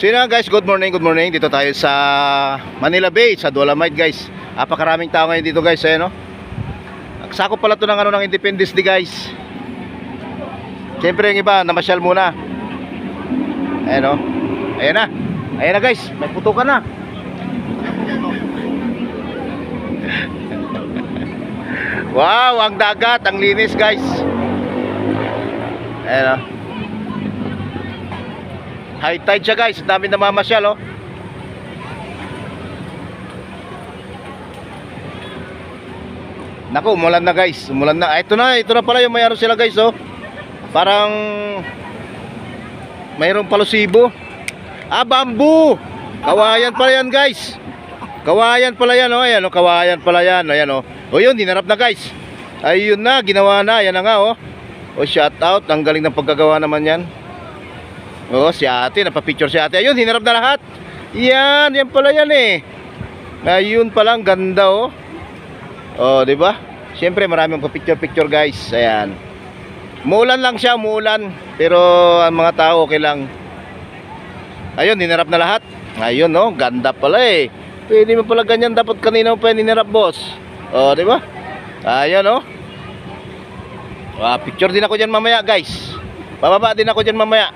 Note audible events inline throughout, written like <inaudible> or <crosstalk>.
So yun na guys, good morning, good morning. Dito tayo sa Manila Bay, sa Dolomite guys. Napakaraming tao ngayon dito guys, ayan no. Sakop pala to ng ano ng Independence Day guys. Siyempre yung iba, namasyal muna. Ayan no. Ayan na. Ayan na guys, may putukan na. <laughs> wow, ang dagat, ang linis guys. Ayan no. High tide siya guys, dami namamasyal oh. Naku, umulan na guys. Umulan na. Ah, ito na, ito na pala yung may ano sila guys oh. Parang mayroong palusibo. Ah, bamboo. Kawayan pala yan guys. Kawayan pala yan oh. Ayan oh, kawayan pala yan. Ayan oh. O yun, dinarap na guys. Ayun na, ginawa na. Ayan na nga oh. O shout out, ang galing ng pagkagawa naman yan. Oo, si ate, napapicture si ate. Ayun, hinarap na lahat. Yan, yan pala yan eh. Ayun pala, ang ganda oh. Oh, di ba? Siyempre, marami pa picture-picture guys. Ayan. Muulan lang siya, muulan. Pero ang mga tao okay lang. Ayun, hinarap na lahat. Ayun, no, ganda pala eh. Pwede mo pala ganyan, dapat kanina mo pa hinarap, boss. Oh, di ba? Ayun, no. Ah, picture din ako diyan mamaya, guys. Bababa din ako diyan mamaya.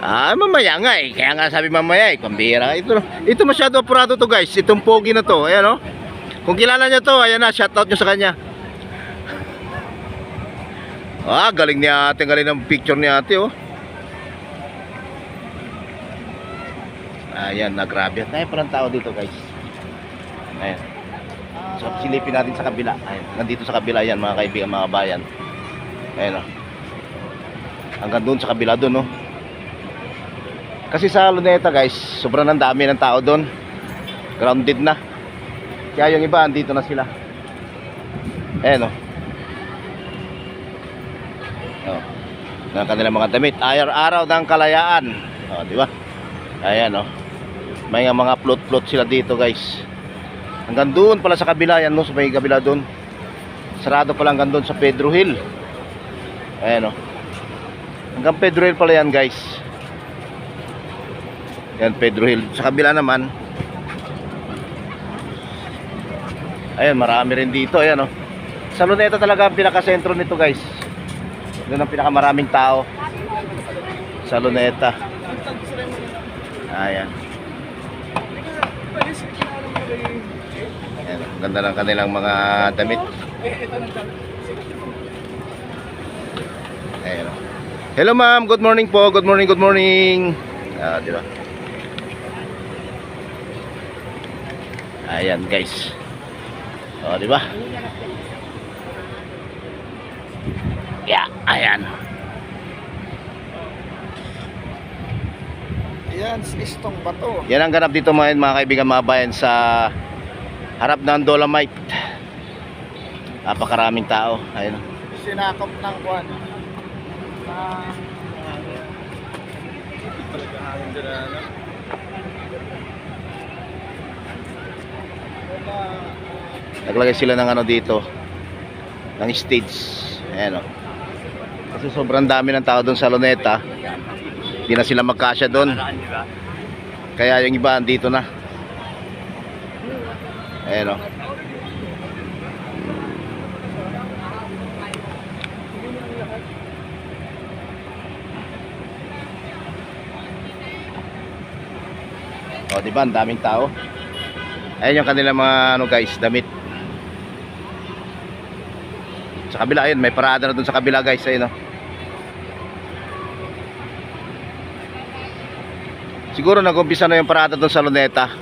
Ah, mamaya nga eh. Kaya nga sabi mamaya eh, pambira. Ito, ito masyado apurado to guys. Itong pogi na to. Ayan oh. Kung kilala nyo to, ayan na, shoutout nyo sa kanya. Ah, galing ni ate. Galing ng picture ni ate oh. Ayan, na grabe. Tayo parang tao dito guys. Ayan. So, silipin natin sa kabila. Ayan. Nandito sa kabila yan mga kaibigan, mga bayan. Ayan oh. Hanggang doon sa kabila doon oh. Kasi sa Luneta guys, sobrang ang dami ng tao doon. Grounded na. Kaya yung iba, andito na sila. Ayan o. Oh. Ng kanilang mga damit. Araw-araw ng kalayaan. O, di ba? Ayan o. May nga mga plot-plot sila dito guys. Hanggang doon pala sa kabila yan no, sa may kabila doon. Sarado pala hanggang doon sa Pedro Hill. Ayan o. Hanggang Pedro Hill pala yan guys. Yan Pedro Hill. Sa kabila naman. Ayan, marami rin dito. Ayan oh. Sa Luneta talaga ang pinakasentro nito guys. Doon ang pinakamaraming tao. Sa Luneta. Ayan. Ayan. Ganda ng kanilang mga damit. Ayan. oh. Hello ma'am, good morning po. Good morning, good morning. Ah, di ba? Ayan guys. O, di ba? Yeah, ayan. Ayan, listong bato. Yan ang ganap dito mga, mga kaibigan mga bayan sa harap ng Dolomite. Napakaraming tao. Ayun. Sinakop ng kwan. Ah, Naglagay sila ng ano dito. Ng stage. Ayan o. Kasi sobrang dami ng tao doon sa Luneta. Hindi na sila magkasya doon. Kaya yung iba andito na. Ayan o. O, di ba? Ang daming tao. Ayan yung kanilang mga ano guys, damit. Sa kabila ayun, may parada na dun sa kabila guys, ayun oh. Siguro nag-umpisa na yung parada dun sa Luneta.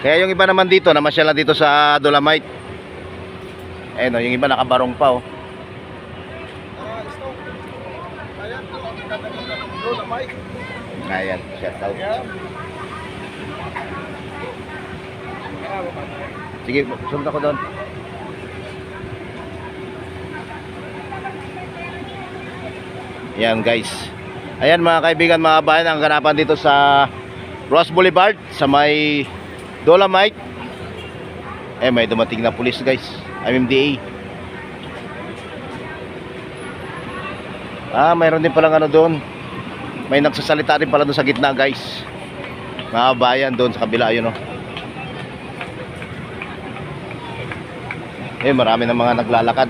Kaya yung iba naman dito, namasyal na dito sa Dolomite. Ayun oh, yung iba nakabarong pa oh. Ayan, shout out. Ayan. Sige, sunod ako doon. Yan guys. Ayan mga kaibigan, mga bayan, ang ganapan dito sa Ross Boulevard sa may Dolomite. Eh may dumating na pulis guys. MMDA. Ah, mayroon din palang ano doon. May nagsasalita rin pala doon sa gitna guys. Mga bayan doon sa kabila yun oh. Eh marami ng mga naglalakad.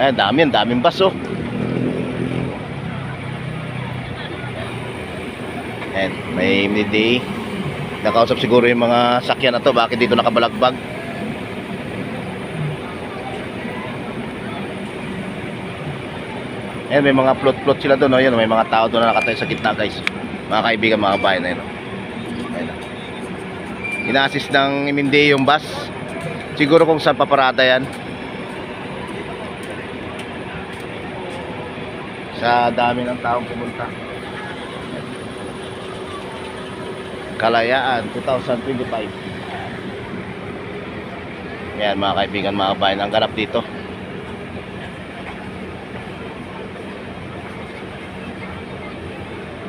Eh dami, ang daming bus oh. And may midday. Nakausap siguro yung mga sakyan na to bakit dito nakabalagbag. Ayan, may mga plot-plot sila doon. Oh. Ayan, may mga tao doon na nakatayo sa gitna, guys. Mga kaibigan, mga bayan na yun. Ina-assist ng MMDA yung bus. Siguro kung saan paparada yan. Sa dami ng taong pumunta. Kalayaan 2025. Yan mga kaibigan, mga bayan. Ang ganap dito.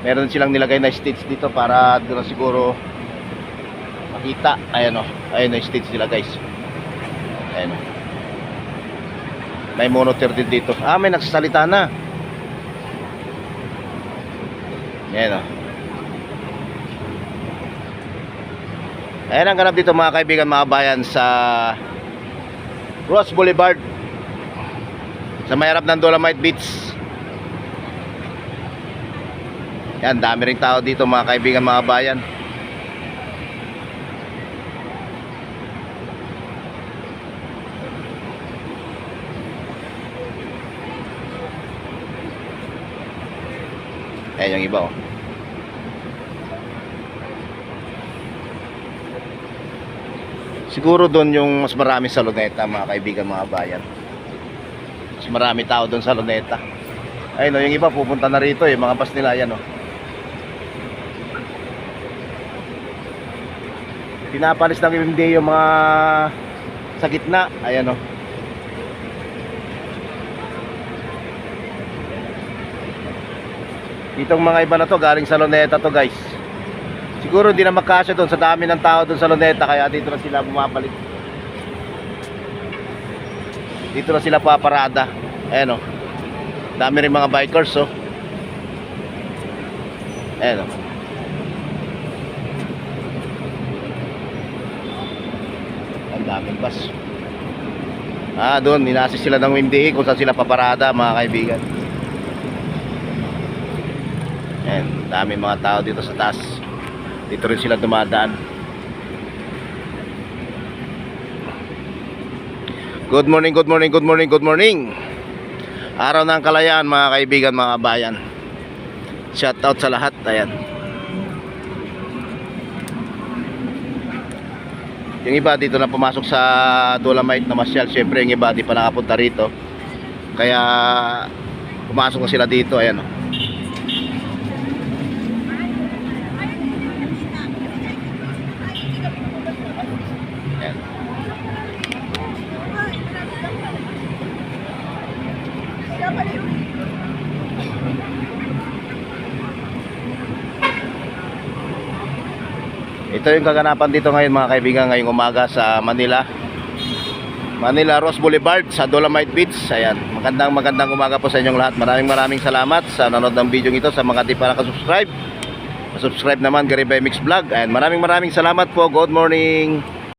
meron silang nilagay na stage dito para doon siguro makita. Ayan o ayun na stage nila guys. Ayan. O may monitor din dito. Ah may nagsasalita na. Ayan o ayan ang ganap dito mga kaibigan mga bayan sa Ross Boulevard. Sa may harap ng Dolomite Beach. Yan, dami ring tao dito mga kaibigan, mga bayan. Ayan yung iba oh. Siguro doon yung mas marami sa Luneta mga kaibigan, mga bayan. Mas marami tao doon sa Luneta. Ayun oh, yung iba pupunta na rito, yung mga bus nila yan oh. pinapalis ng MMD yung mga sa gitna ayan o itong mga iba na to galing sa Luneta to guys. Siguro hindi na magkasya doon sa dami ng tao doon sa Luneta kaya dito na sila bumabalik. Dito na sila paparada. Ayan o dami rin mga bikers oh. Ayan o ang daming bus. Ah doon inasis sila ng MMDA kung saan sila paparada mga kaibigan Ayan, daming mga tao dito sa taas dito rin sila dumadaan good morning good morning good morning good morning araw ng kalayaan mga kaibigan mga bayan shout out sa lahat ayan Yung iba dito na pumasok sa Dolomite na Masyal, syempre yung iba di pa nakapunta rito. Kaya pumasok na sila dito, ayan. oh. Ito yung kaganapan dito ngayon mga kaibigan ngayong umaga sa Manila. Manila Ross Boulevard sa Dolomite Beach. Ayan, magandang magandang umaga po sa inyong lahat. Maraming maraming salamat sa nanonood ng video ito sa mga di pa nakasubscribe. Subscribe naman Garibay Mix Vlog. Ayan, maraming maraming salamat po. Good morning.